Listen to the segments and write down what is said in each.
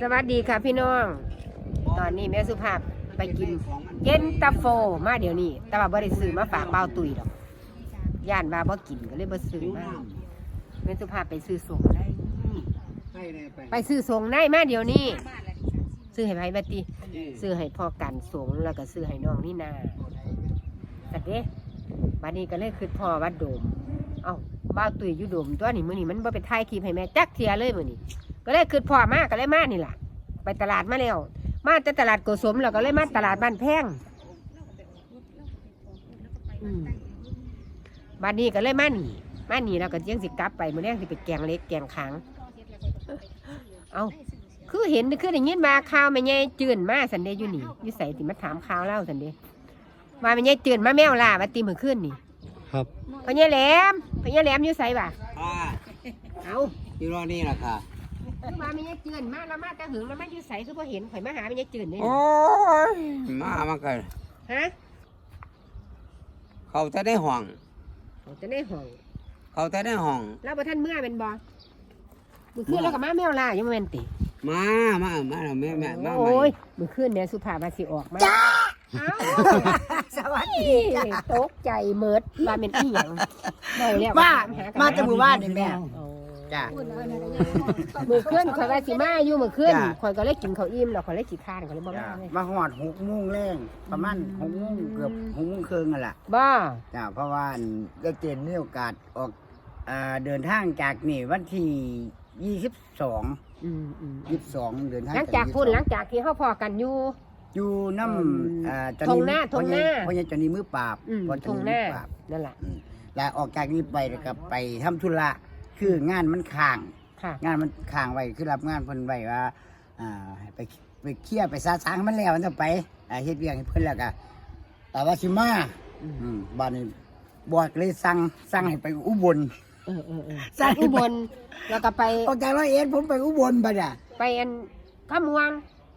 สวัสดีค่ะพี่น้อง ตอนนี้แม่สุภาพไปกินเย็นตาโฟมาเดี๋ยวนี้ แต่ว่าบ่ได้ซื้อมาฝากเบาตุยดอก ย่านว่าบ่กินก็เลยบ่ซื้อมาแม่สุภาพไปซื้อส่งได้ ไปซื้อส่งได้มาเดี๋ยวนี้ ซื้อให้ไผบัดติซื้อให้พ่อกันส่งแล้วก็ซื้อให้น้องนี่นาแต่เด้บัดนี้ก็เลยคือพ่อวัดโดม เอ้าบ้าตุยอยู่โดมตัวนี้มื้อนี้มันบ่ไปถ่ายคลิปให้แม่จักเทียเลยมื้อนี้ ก็เลยคือพ่อมาก็เลยมานี่ล่ะ ไปตลาดมาแล้ว มาแต่ตลาดโกสมแล้วก็เลยมาตลาดบ้านแพงอืมบ้านนี้ก็เลยมานี่มานี่แล้วก็ยังสิกลับไปมื้อแรกสิไปแกงเล็กแกงขัง เอาคือเห็นคือได้ยินมาข่าวแม่ใหญ่จื่นมาสันเดอยู่นี่อยู่ใส่ติมาถามข่าวเล่าสันเดมาแม่ใหญ่จื่นมาแมวล่ามาตีมื้อคืนนี่ ครับพญาแหลมพญาแหลมอยู่ใส่บ่ะอ่าเอาที่รอนี่แหละค่ะ มาแม่ใหญ่จื่นมาแล้วมาแต่หึงแล้วมาอยู่ใส่คือพอเห็นข่อยมาหาแม่ใหญ่จื่นนี่โอ้ยมามากันฮะเขาจะได้ห้อง เขาจะได้ห้อง เขาจะได้ห้อง แล้วบ่ท่านเมื่อเป็นบ่มื้อคืนแล้วก็มาแมวล่าอยู่แม่นติ มา มา มาแล้วแม่แม่มาโอ้ยมื้อคืนเนี่ยสุภาพมาสิออกมาจ้าสวัสดีตกใจเมิดว่าเป็นอีหยังเว้าแล้วมาถหกันมาแต่หมู่บ้านนี่แม่โอ้ จ้ะ มือเคลื่อนข่อยว่าสิมาอยู่มือเคลื่อนจ้ะ ข่อยก็เลยกินข้าวอิ่มแล้วข่อยเลยขี้ข้านข่อยเลยบ่จ้ะมาเลยมาหอดหกโมงแรงประมาณหกโมงเกือบหกโมงครึ่งนั่นแหละบ้าจ้ะเพราะว่าได้เจนมีโอกาสออกอ่าเดินทางจากนี่วันที่ยี่สิบสองอืมอืมยี่สิบสองเดินทางหลังจากพุ่น22หลังจากที่เฮาพอกันอยู่ อยู่น้อืมำอ่าจทงหน้าทงหน้า เพราะยังจนี่มือปราบอืมเพราะทจงนี่หมืน้าอปราบนั่นแหละอืมแล้วออกจากนี้ไปแล้วก็ไปทำธุระ คืองานมันค้าง ค่ะ งานมันค้างไว้คือรับงานเพิ่นไว้ว่าอ่าให้ไปไปเคลียร์ไปซาสางมันแล้วมันจะไปอ่าเฮ็ดเวียงให้เพิ่นแล้วก็แต่ว่าสิมาอืม อืมบ้านนี้บอดเลยสั่งสั่งให้ไปอุบล เออเออเออใช่ อุบลแล้วก็ไปออกจากร้อยเอ็ดผมไปอุบลบัดอะ ไปอันข้ามวง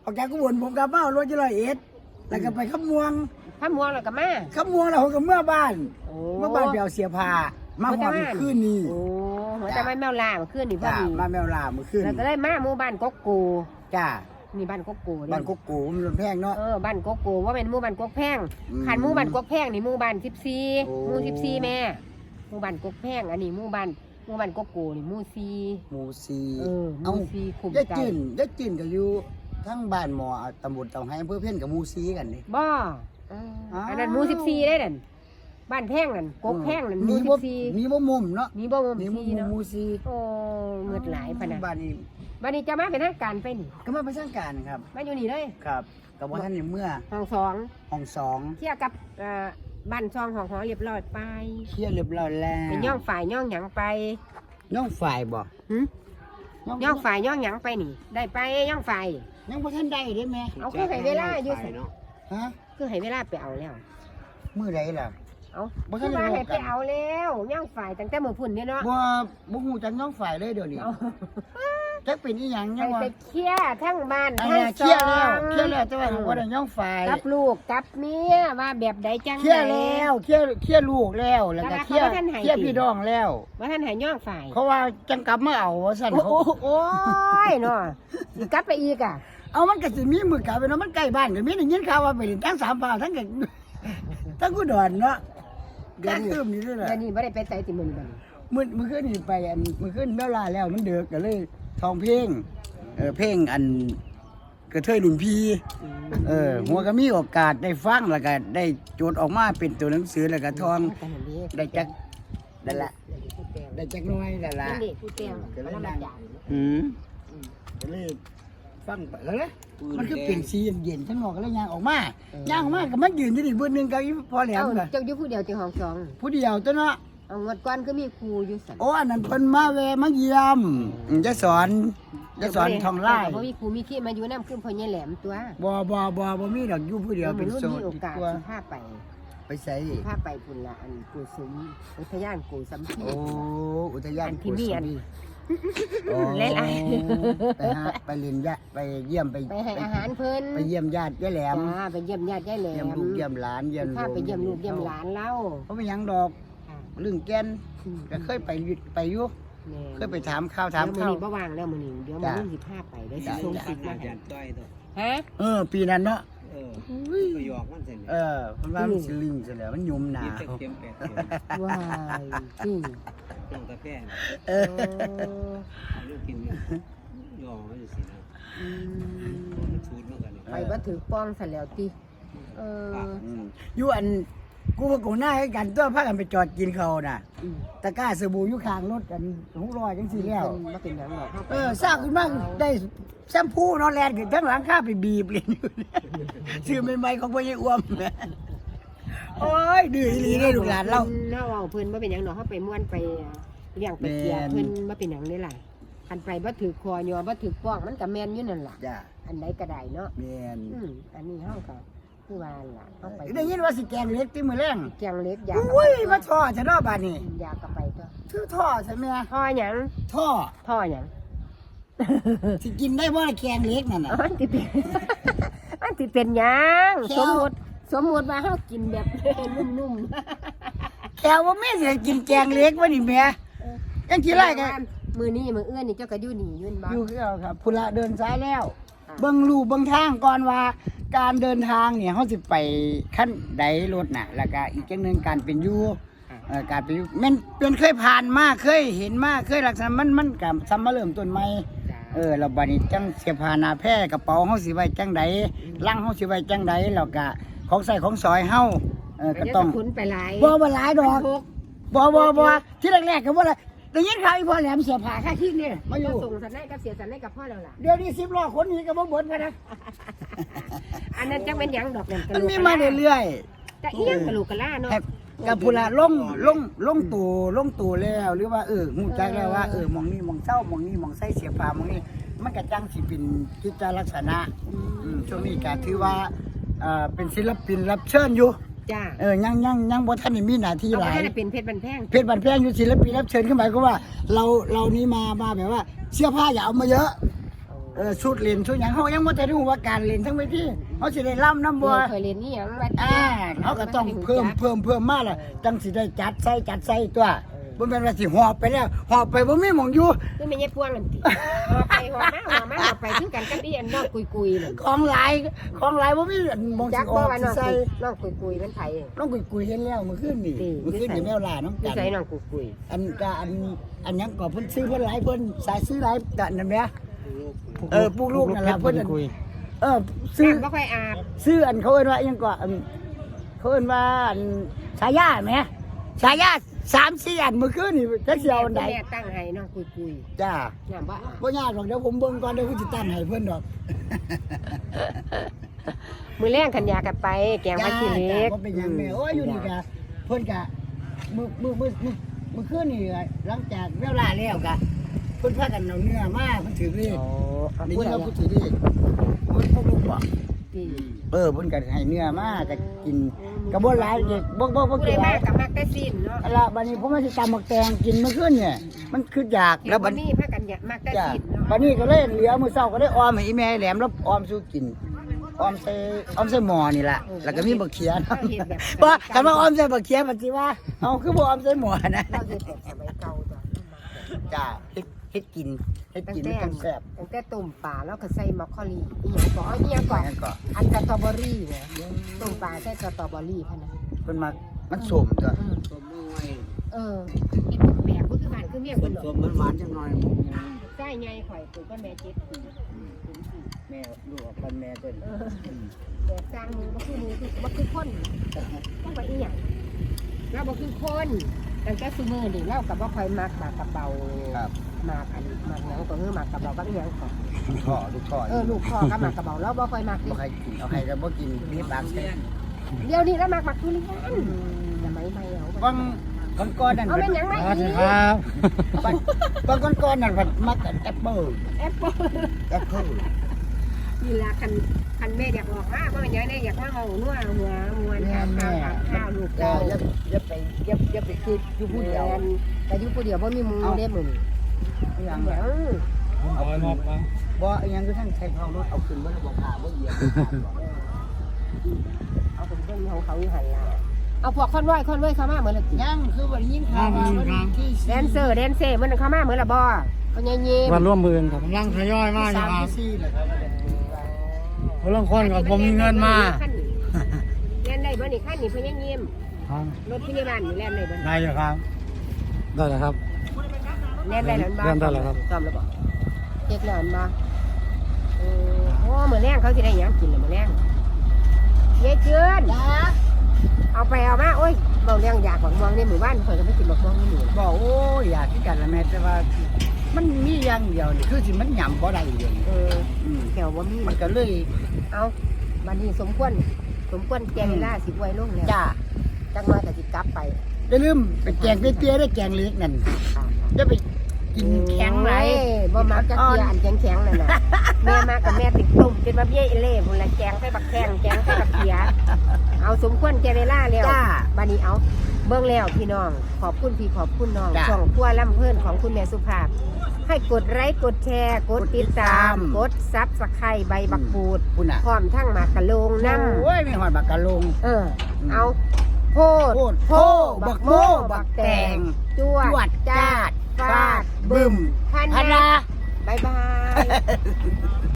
ออกจากอุบลผมกลับมาเอารถที่ร้อยเอ็ดแล้วก็ไปขมวงข้ามวงแล้วก็มาขมวงแล้วผมก็เมื่อบ้าน โอ้ เมื่อบ้านไปเอาเสียผ้ามาหอดเมื่อคืนนี้ โอ้ หัวแต่ไม่แมวล่าเมื่อคืนนี่พอจ้าดีมาแมวลาเมื่อคืนแล้วก็ได้มาหมู่บ้านกกโกจ้านี่บ้านกกโกเด้บ้านกุ๊กกูมันแพงเนาะ เออบ้านกกโกว่าเป็นหมู่บ้านกกแพงอืมขันหมู่บ้านกกแพงนี่หมู่บ้านสิบสี่โอ้ หมู่สิบสี่แม่หมู่บ้านกกแพงอันนี้หมู่บ้านหมู่บ้านกกโกนี่หมู่สี่หมูซีเออหเอ้ามู่สี่คุมยายใจจืนยายจืนก็อยู่ทั้งบ้านหมอตำบลเตาให้อำเพื่อเพ่นกับหมูซีกันนี่ บ่อ๋ออัอันนั้นหมู่สิบสี่ได้นั่น บ้านแพงนั่นกกแพงนั่นหมีมู่สิบ่บสี่มีบ่มุมเนาะมีบ่หมู่มีสี่เนาะหมูซีโอ้เงิดหลายพะนะบ้านนี้บ้านนี้จะมาเป็นทางการไปนี่ก็มาประชาการครับ มาอยู่นี่เลยครับกับว่าท่านในเมื่อห้องสองห้องสองเที่ยวกับเอ่อบ้านซองของหอเรียบร้อยไปเคลียร์เรียบร้อยแล้วเป็นย่องฝ่ายย่องหยังไปย่องฝ่ายบ่หึย่องฝ่ายย่องหยังไปนี่ ได้ไปย่องฝ่ายยังบ่ท่านได้เด้แม่เอาคือให้เวลาอยู่สิเนาะฮะคือให้เวลาไปเอาแล้ว มื้อใดล่ะ เอาบ่ทัคืนอได้มาบอกกันให้ไปเอาแล้วย่องฝ่ายตั้งแต่เมื่อพุ่นเนี่ยเนาะบ่บ่ฮู้จักย่องฝ่ายเลยเดี๋ยวนี้เอาจักเป็นอีหยังไปยังว่าไปเคลียร์ทั้งบ้านอันทั้งเนี้ยซเคลียร์อแล้วงเคลียร์แล้วแต่ว่าบ่ได้ย่องฝ่าย กับลูกกับเมียว่าแบบใดจังเคลียร์แล้วเคลียร์เคลียร์ลูกแล้ว แล้วก็แล้วเคลียร์เขาบ่ทันให้ เคลียร์พี่น้องแล้ว ว่าท่านให้ย่องฝ่ายเขาว่าจังกลับมาเอาว่าสั่นโอ้เขาโหโอ้ยเนาะสิกลับไปอีกอะเอามันก็สิมีมือกลับไปเนาะมันใกล้บ้านก็มีได้ยินข่าวว่าไปเล่นทั้งสามป่าทั้งกันทั้งกูดอนเนาะ เดี๋ยวกานี้คืมนี่ด้วยล่ะเดี๋ยวนี้ไม่ได้ไปใส่ติมือนี่บัดนี้มื้อมื้อคืนนี่ไปอันมื้อคืนเวลาแล้วมันเดือกก็เลยทองเพลงเออเพลงอันกระเทยรุ่นพี่เออหัวก็มีโอกาสได้ฟังแล้วก็ได้โจทย์ออกมาเป็นตัวหนังสือแล้วก็ทองได้จักนั่นละได้จักหน้อยนั่นละนั่นดิผู้เตี้ยงก็เลยแล้วนั่มางจ่ายอืมก็เลย ฟังไปแล้วนะมันคือเป็นสีเย็นๆทั้งนอกก็เลยย่างออกมาย่างออกมาก็มันยืนอยู่นี่เบนหนึงก็อีพอแหลมเอ้าน่ะเจ้าอยู่ผู้เดียวเจ้าห้องสองผู้เดียวตัวเนาะเอางวดก้อนก็มีครูอยู่สันโอ้อันนั้นเพิ่นมาแวะมาเยี่ยมอืมจะสอนจะสอนทองไล่เพราะมีครูมีขี้มาอยู่น้ำขึ้นพอเนี่ยแหลมตัวบ่บ่บ่บ่มีดอกอยู่ผู้เดียวเป็นรุ่นโสมีดโอดีกาสกว่าสิพาไปไปใส่พาไปพุ่นละอันกูซุ้มอุทยานกูสัมพีโอ้อุทยานอันที่มีอัน โอ้หลายไปหาไปเรียนยะไปเยี่ยมไปไปให้อาหารเพิ่นไปเยี่ยมญาติยายแหลมจ้าไปเยี่ยมญาติยายแหลเยี่ยมมลูกเยี่ยมหลานเยี่ยมพาไปเยี่ยมลูกเยี่ยมหลานเล่าเขาไม่ยังดอกค่ะเรื่องแกนก็เคยไปอยู่ไปอยู่แม่นเคยไปถามข้าวถามเดี๋ยวมื้อข้าวนี้บ่ว่างแล้วมื้อนี้เดี๋ยวมื้อนี้สิพาไปได้สิจ้ะส่งจ้ะสิบมาอาให้จารย์ต้อยตัวฮะเออ ปีนั้นเนาะเออก็หยอกมันเสร็จเออมันว่ามันสิลิงซะแล้วมันยุ่มหนาเจ็บเต็มแปดเข็มว้ายจริง น้องตะแพร่เอเอออเอาลูกกินเนี่ยหยอกมันอยู่สินะอืมมันชูดเหมือนกันเนี่ยไปบ่ถือป้องซะแล้วติเอออืมอยู่อันกูกับกูหน้าให้กันตัวพากันไปจอดกินเขาวน่ะ อืมตะกร้าสบู่อยู่ข้างรถกันหกร้อยจังสี่แล้ว เพิ่นบ่เป็นหยังหรอกเฮาไปเออสร้างขึ้นมาได้แชมพูเนอนแลนขึ้นทั้งหลังข้าไปบีบเลยอยู่เนี่ยชื่อใหม่ๆของพ่อใหญ่อ้วม โอ้ยดื้ออีหลีได้ลูกหลานเรา เฮาเอาเพิ่นบ่เป็นหยังดอกเฮาไปม่วนไปเลี้ยงไปเกียแม่น เพิ่นบ่เป็นหยังนี่ล่ะคันไปบ่ถือคอยอบ่ถือป้องมันก็แม่นอยู่นั่นล่ะ จ้าอันใดก็ได้เนาะแมนอืมอันนี้เฮาก็คือว่าล่ะเฮาไปได้ยินว่าสิแกงเล็กที่มือแรงแกงเล็กยาอุ้ยมาท่อจะนอบาดนี่ยากลับไปตัวชื่อท่อใช่ไหมท่อหยังท่อท่อหยังสิกินได้บ่ล่ะแกงเล็กนั่นน่ะมันสิเป็น มันสิเป็นหยังแค่สมมุติ สมมุติว่าเฮากินแบบนุ่มแกว่าแม่สิให้กินแกงเล็กวะนี่แม่ยังๆกี่ไรกันมื้อนี้มื้อเอื้อนนี่เจ้าก็อยู่นี่อยืนบ่อยู่คือเอาครับพุละเดินซ้ายแล้วอะเบิ่งรูปเบิ่งทางก่อนว่า การเดินทางเนี่ยเขาสิไปขั้นใดรถน่ะ แล้วก็อีกอย่างหนึงการเป็นอยู่เอ่อการเป็นอยู่แม่นเป็นเคยผ่านมาเคยเห็นมาเคยลักษณะมันมันกับซ้ำมาเริ่มต้นใหม่จ้าเออแล้วบัดนี้จังเสียผ้าหนาแพร่กระเป๋าเฮาสิไว้จังใดลังเฮาสิไว้จังใดแล้วก็ ของใส่ของสอยเฮาเออก็เดี๋ยวต้องจะขุนไปหลายบ่บ่หลายดอกพกบ่บ่บ่ที่แรกๆก็บ่ละได้ยินข่าวอีพ่อแหลมเสียผ้าค่าขี้นี่มาอยู่ส่งสันได้กับเสียสันได้กับพ่อแล้วล่ะเดี๋ยวนี้10ล้อคนนี้ก็บ่เบิดพะนะอันนั้นจังเป็นหยังดอกนั่นกะมันโหลกมีกะมาลาเรื่อยแต่อีหยังกะโหลกกะลาเนาะๆครับกับพุ่นละลงลงลงตู่ลงตู่แล้ว หรือว่าเออฮู้จักแล้วว่าเออหมองนี้หมองเศร้าหมองนี้หมองใส่เสียผ้าหมองนี้มันก็จังสิเป็นกิจลักษณะอืมช่วงนี้ก็ถือว่าเอ่อเป็นศิลปินรับเชิญอยู่ จ้าเออยังยังยังบ่ทันได้มีหน้าที่เอาหลาย ให้เป็นเพชรบันแพงเพชรบันแพงอยู่ศิลปินรับเชิญขึ้นมาก็ว่า เราเรานี่มามาแบบว่า เสื้อผ้าอย่าเอามาเยอะเออชุดเล่นชุดหยังเฮายังบ่ทันรู้ว่าการเล่นทั้งเวทีเฮาสิได้ล่ำน้ำบับ่วเคยเรียนนี่ยังวัดอ่าเฮาก็ต้องเพิ่มเพิ่มเพิ่มมาล่ะจังสิได้จัดใส่จัดใส่ตัว บ่แม่นว่าสิหอบไปแล้วหอบไปบ่มีหม่องอยู่คือไม่ใช่พวงนั่นติหัวไปหัวมาหัวมาหัวไปคือกันกับอีอันนอกกุยกุยนั่นของหลายของหลายบ่มีหม่องจัสิกอบ่อกว่าสินอกใส่กุยนอกกุยกุยมันไผ น้องกุยกุยเห็นแล้วเมื่อคืนนี่นี่เมื่อคืนนี่แมวลาน้องนิกันสัยนอกกุยกุยอันก็อันอันหยังก็เพิ่นซื้อเพิ่นหลายเพิ่นสายซื้อหลายกันนั่นแหละลูกเออปลูกลูกนั่นล่ะเพิ่นอันเออซื้อ น้ำบ่ค่อยอาบซื้ออันเขาเอิ้นว่าอิหยังก็อันเขาเอิ้นว่าอันฉายาแหม ฉายาสามสี่อันเมื่อคืนนี่จักสิเอาอันใดแม่ตั้งให้น้องกุยกุยจ้าน้ำบ่อาบบ่ยากหรอกเดี๋ยวผมเบิ่งก่อนเดี๋ยวผมสิตั้งให้เพิ่นดอกมือแรงขันยากันไป แกงจ้าผักขี้เหล็กบ่เป็นหยังแม่โอ้ยอยู่นี่ก็เพิ่นก็มื้อมื้อมื้อมื้อมื้อคืนนี่ก็หลังจากเวลาแล้วก็เพิ่นพากันเอาเนื้อมาเพิ่นถือเลขโอ้เอานี่พูดเราอะไรพูดถึงนี่พูดพวกลูกบอก ที่เออเพิ่นก็ให้เนื้อมาก็กินก็บ่หลายเด็กบ่บ่บ่ผู้กิใดนหมาลายกับมักแต่สิ้นเนาะเอาละบัดนี้ผมมาสิตำหมักแตงกินเมื่อคืนเนี่ย มันคืออยากแล้วบับัดดนี้พากันอยากมักแต่จ้ะสิ้นเนาะบัดนี้ก็เลยเหลือมื้อเช้าก็ได้ออมให้อีแม่แหลมแล้วออมสู่กินออมใส่ออมใส่หม้อนี่ล่ะแล้วก็มีบักเขียนะบ่คันว่าออมใส่บักเขียมันสิว่าเอาคือบ่ออมใส่หม้อนะ เราเฮ็ดแบบสมัยเก่าจ้ะจ้าเฮ็ดเฮ็ดกินเฮ็ดตั้งกินแต่มันแซ่บตั้งแต่ต้มปลาแล้วก็ใส่มอคคอลีอีหยังก่ออีหยังก่องั้นก็อั นสตรอเบอรี่เนี่ยต้มปลาใส่สตรอเบอรี่พะนะเพิ่นมามันสมตัวอืมสมมือไว้เออกินแปลกๆคือบ้านคือเมียสเพิ่มนดอกสมมันหวานจังหน่อยใช่ไงข่อยปลูกก็แม่เจ็ดปีแม่ลูกออกบ้านแม่เพิ่นเออแต่สร้างมือบ่คือมือคือบ่คือคนต้องไปอีหยัง เราบ่คือคนตั้งแต่ซุมื้อนี่เราก็บ่ค่อยมักหมากกระเบาครับ หมากอันหมากหยังก็คือหมากกระเบากับอีหยังก็ลูกท่อลูกท่อเออลูกพ่อกับหมากกระเบาเราบ่ค่อยมักบ่นี่ใครกินเอาใครก็บ่กินนี่ปากแซ่บเดี๋ยวนี้เรามักมักทุเรียนสมัยใหม่เอาบางบางก้อนนั่นเอาเป็นหยังไงอีกบางบางก้อนก้อนนั่นมันมักอันแอปเปิ้ลแอปเปิ้ลแอปเปิ้ล นี่ล่ะคันคันแม่อยากออกมาเพราะมันยังได้อยากมาเอานัวหัวมวนข้าวข้าวข้าวลูกอย่าเก่าอย่าอย่าไปอย่าอย่าไปคิดอยู่ผู้เดียวแต่อยู่ผู้เดียวบ่มีหมูเด้มื้อนี้อหย่างหยังเอาขึ้นบ่อหยังคือทั้งใช้ทองรถเอาขึ้นบ่ได้บ่ขาบ่เหยียบเอาเป็นเพิ่นของเขาอยู่หั่นล่ะเอาพวกคอนไว้คอนไว้เข้ามาเหมือนละติยังคือวันยินข่าวว่าวันที่แดนเซอร์แดนเซอร์มันเข้ามาเหมือนละบ่ก็ยังยิ้มวันร่วมมือกันครับกำลังทยอยมาอสายู่มครับที่สี่เลย ครับคนละคนกับผมมีเงินมาเล่นได้บ่นี่ขั้นนี่เพิ่นยังยิ้มครับรถพยาบาลนี่เล่นได้บ่ได้อยู่ครับได้แล้วครับเล่นได้แล้วบ่เล่นได้แล้วครับซ่อมแล้วบ่เช็คแล้วบ่เออโอ้มื้อแรงเขาสิได้หยังกินล่ะมื้อแรงยายเจือนจ้าเอาไปเอามาโอ้ยเบาเรื่องอยากบักม่วงในหมู่บ้านข่อยก็ไม่กินบักม่วงนี่หมู่บอกโอ้ยอยากที่กันละแม่แต่ว่า มันมีอย่างเดียวนี่คือสิมันหย่ำบ่ได้เดียวนี่เอออืมแถวว่ามีมันก็เลยเอาบัดนี้สมควรสมควรแกงเวลาสิบไว้ลงแล้วจ้าจังว่าก็สิกลับไปอย่าลืมไปแกงเตี้ยๆได้แกงเล็กนั่นจะไปกินแข็งไรโอ้ยบ่มักจะเกลียอันแข็งแข็งๆนั่นน่ะแม่มากับแม่ติดตุ่มจนมาเบี้ยอีเล่พุ่นละแกงใส่บักแข้งแกงใส่บักเขียเอาสมควรแกงเวลาแล้วจ้าบัดนี้เอา เบิ่งแล้วพี่น้อง ขอบคุณพี่ขอบคุณน้องจ้ะช่องพัวล่ำเพื่อนของคุณแม่สุภาพ ให้กดไลค์กดแชร์ กดติดตามกดซับสไครใบบักปูดคุณอะพร้อมทั้งหมากกะโลงน้ำโอ้ยไม่หอดบักกะลง เออ เอาโพดโพดโพโพบักบักโมโม่บับักกแตแตงงจวดจวดจ้าจ้าดฟาฟาดดบึ้บึ้มมพันพันนะนาบายบาย